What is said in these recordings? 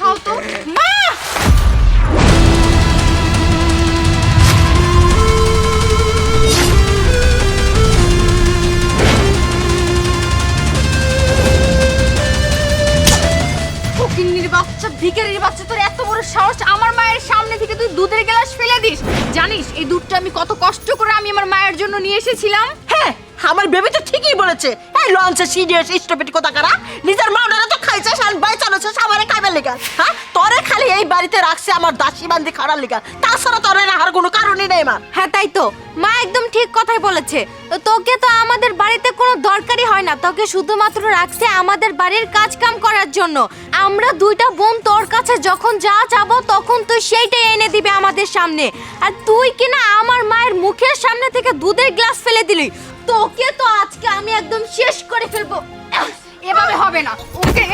খাও তো মা ফকিন্নির বাচ্চা ভিখারির বাচ্চা তোর এত বড় সাহস আমার মায়ের সামনে থেকে তুই দুধের গ্লাস ফেলে দিস। জানিস এই দুধটা আমি কত কষ্ট করে আমি আমার মায়ের জন্য নিয়ে এসেছিলাম। হ্যাঁ আমার বেবি তো ঠিকই বলেছে। এই লঞ্চে সিরিয়াস স্টপিট কথা কারা নিজের মাওনারা তো খাইছে সান বাই চালাচ্ছে সামারে খাইবে লেগা। হ্যাঁ? তোরে খালি এই বাড়িতে রাখছে আমার দাসী বান্দি খাড়ার লেগা। তাছাড়া তোরে রাখার কোনো কারণই নেই, মা। হ্যাঁ তাই তো। মা একদম ঠিক কথাই বলেছে। তো তোকে তো আমাদের বাড়িতে কোনো দরকারই হয় না। তোকে শুধুমাত্র রাখছে আমাদের বাড়ির কাজ কাম করার জন্য। আমরা দুইটা বোন তোর কাছে যখন যা চাবো তখন তুই সেইটাই এনে দিবে আমাদের সামনে। আর তুই কিনা আমার মায়ের মুখের সামনে থেকে দুধের গ্লাস ফেলে দিলি। তোকে তো আজকে আমি একদম শেষ করে ফেলব। এভাবে হবে না। ওকে?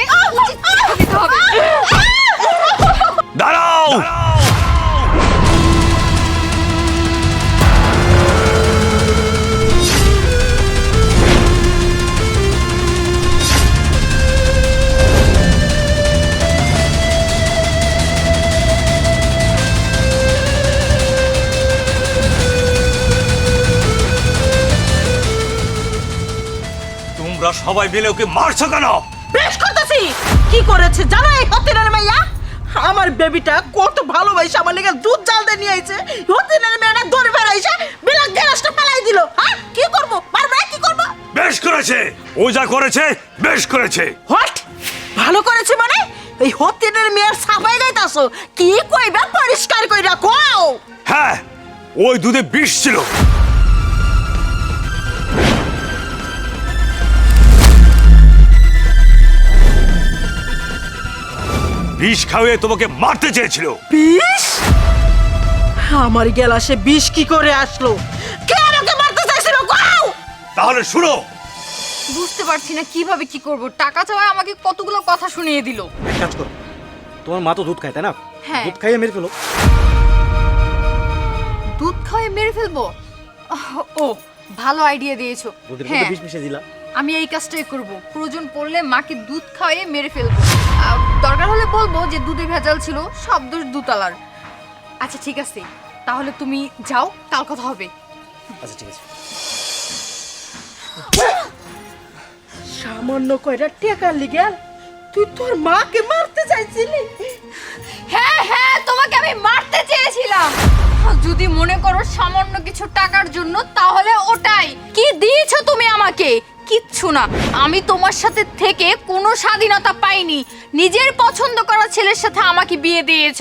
তোমরা সবাই মিলে ওকে মারছো কেন? বেশ করতেছি। কি করেছে জানো এই হতিনের মাইয়া? আমার বেবিটা কত ভালোবাসে আমার লেগে দুধ জাল দিয়ে নিয়ে আইছে। হতিনের মেয়েটা ধরে বেড়াইছে বিলাক গ্যাসটা পালাই দিল। হ্যাঁ? কি করব? বারবার কি করব? বেশ করেছে। ও যা করেছে বেশ করেছে। হোয়াট? ভালো করেছে মানে? এই হতিনের মেয়ের সাফাই গাইতাছো? কি কইবা? পরিষ্কার কইরা কও। হ্যাঁ ওই দুধে বিষ ছিল। বিষ খাওয়িয়ে তোমাকে মারতে চেয়েছিল। বিষ? আমার গেলাসে বিষ কি করে আসলো? কে আমাকে মারতে চাইছিল? কও! তাহলে শুনো। বুঝতে পারছি না কীভাবে কি করব। টাকা চাওয়ায় আমাকে কতগুলো কথা শুনিয়ে দিল। এক কাজ করো। তোমার মা তো দুধ খায় তাই না? হ্যাঁ। দুধ খাইয়ে মেরে ফেলো। দুধ খাওয়াই মেরে ফেলব? আহ, ও ভালো আইডিয়া দিয়েছ। দুধের হ্যাঁ। মধ্যে বিষ মিশিয়ে দিলা। আমি এই কাজটাই করব। প্রয়োজন পড়লে মাকে দুধ খাওয়াই মেরে ফেলব। দরকার হলে বলব যে দুধে ভেজাল ছিল সব দোষ দুতলার। আচ্ছা ঠিক আছে। তাহলে তুমি যাও কাল কথা হবে। আচ্ছা ঠিক আছে। সামান্য কয়টা টাকা লিগে তুই তোর মাকে মারতে চাইছিলি? হ্যাঁ হ্যাঁ তোমাকে আমি মারতে চেয়েছিলাম। যদি মনে করো সামান্য কিছু টাকার জন্য তাহলে ওটাই। কি দিয়েছ তুমি আমাকে? কিচ্ছু না। আমি তোমার সাথে থেকে কোনো স্বাধীনতা পাইনি। নিজের পছন্দ করা ছেলের সাথে আমাকে বিয়ে দিয়েছ।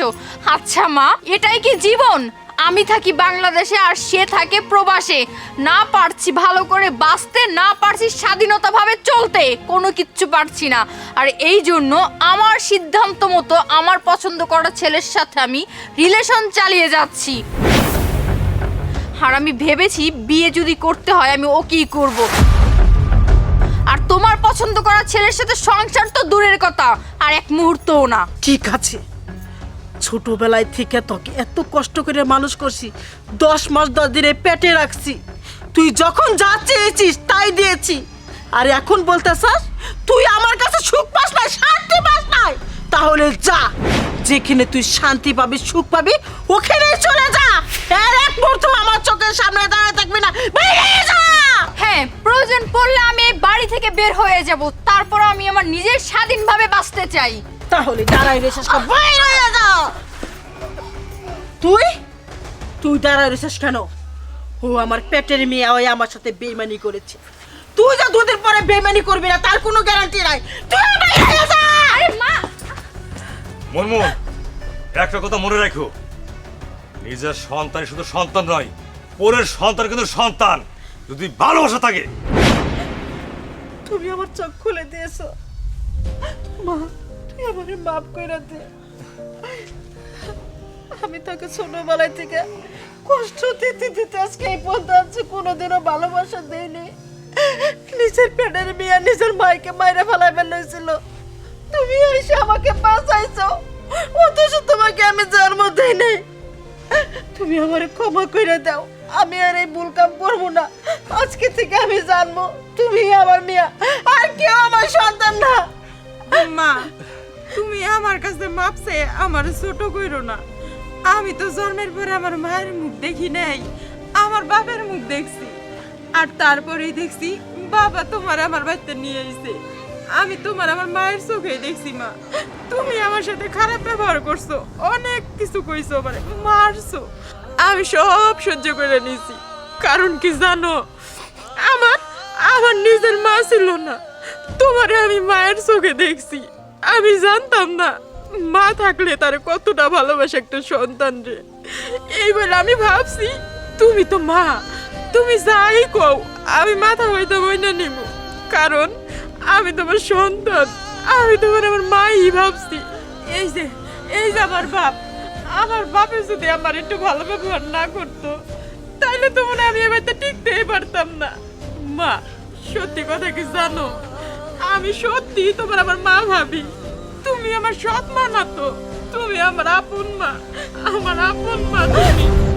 আচ্ছা মা, এটাই কি জীবন? আমি থাকি বাংলাদেশে আর সে থাকে প্রবাসে। না পারছি ভালো করে বাঁচতে, না পারছি স্বাধীনতাভাবে চলতে। কোনো কিচ্ছু পারছি না। আর এই জন্য আমার সিদ্ধান্ত মতো আমার পছন্দ করা ছেলের সাথে আমি রিলেশন চালিয়ে যাচ্ছি। আর আমি ভেবেছি বিয়ে যদি করতে হয় আমি ওকেই করব। আর তোমার পছন্দ করা ছেলের সাথে সংসার তো দূরের কথা, আর এক মুহূর্তও না। ঠিক আছে। ছোটবেলায় থেকে তোকে এত কষ্ট করে মানুষ করছি, দশ মাস দশ দিনে পেটে রাখছি। তুই যখন যা চেয়েছিস তাই দিয়েছি। আর এখন বলতে চাস তুই আমার কাছে সুখ পাস নাই, শান্তি পাস নাই। তাহলে যা, যেখানে তুই শান্তি পাবি, সুখ পাবি, ওখানেই চলে যা। আর এক মুহূর্ত আমার চোখের সামনে দাঁড়িয়ে থাকবি না। বেরিয়ে যা! প্রয়োজন পড়লে আমি এই বাড়ি থেকে বের হয়ে যাব। তারপর আমি আমার নিজের স্বাধীনভাবে বাঁচতে চাই। তাহলে দাঁড়াই রেছিস কেন বাইরে হয়ে যা তুই? তুই দাঁড়াই রেছিস কেন? ও আমার পেটের মেয়ে ওই আমার সাথে বেইমানি করেছে। তুই যা দুদিন পরে বেইমানি করবি না তার কোনো গ্যারান্টি নাই। তুই বাইরে হয়ে যা! আরে মা! মনমোহন একটা কথা মনে রাখো। নিজের সন্তান শুধু সন্তান নয় পরের সন্তান কিন্তু সন্তান। যদি ভালোবাসা থাকে তুমি আমার চোখ খুলে দিয়েছ। মা, তুই আমাকে মাফ করে দে। আমি তোকে ছোটবেলায় থেকে কষ্ট দিতে দিতে আজকে এই পর্যন্ত আছে কোনোদিনও ভালোবাসা দেয়নি নিজের পেটের মেয়ে নিজের মাইকে মাইরে ফেলাই ফেলেছিল। তুমি এসে আমাকে বাঁচাইছো। অথচ তোমাকে আমি জন্ম দেই নাই তুমি আমার ক্ষমা করে দাও। আমি আর এই ভুল কাম করব না। আজকে থেকে আমি জানব, তুমি আমার মিয়া, আর কেউ আমার সন্তান না। মা, তুমি আমার কাছে মাপছে আমার ছোট কইরো না। আমি তো জন্মের পরে আমার মায়ের মুখ দেখি নাই, আমার বাবার মুখ দেখছি। আর তারপরেই দেখছি বাবা তোমার আমার বাড়িতে নিয়ে এসে আমি তোমার আমার মায়ের চোখে দেখছি, মা। তুমি আমার সাথে খারাপ ব্যবহার করছ, অনেক কিছু কইছো মানে মারছো। আমি সব সহ্য করে নিয়েছি। কারণ কি জানো? আমার আমার নিজের মা ছিল না। তোমারে আমি মায়ের চোখে দেখছি। আমি জানতাম না, মা থাকলে তার কতটা ভালোবাসে একটা সন্তান রে। এই বলে আমি ভাবছি, তুমি তো মা, তুমি যাই কও, আমি মাথা হইতে বইনা নিব কারণ, আমি তোমার সন্তান, আমি তোমার আমার মাই ভাবছি। এই যে এই যে আমার বাপ আমার বাপে যদি আমার একটু ভালো ব্যবহার না করতো তাহলে তো মনে আমি এবারটা টিকতেই পারতাম না। মা, সত্যি কথা কি জানো? আমি সত্যি তোমার আমার মা ভাবি। তুমি আমার সৎ মা না তো, তুমি আমার আপন মা। আমার আপন মা তুমি।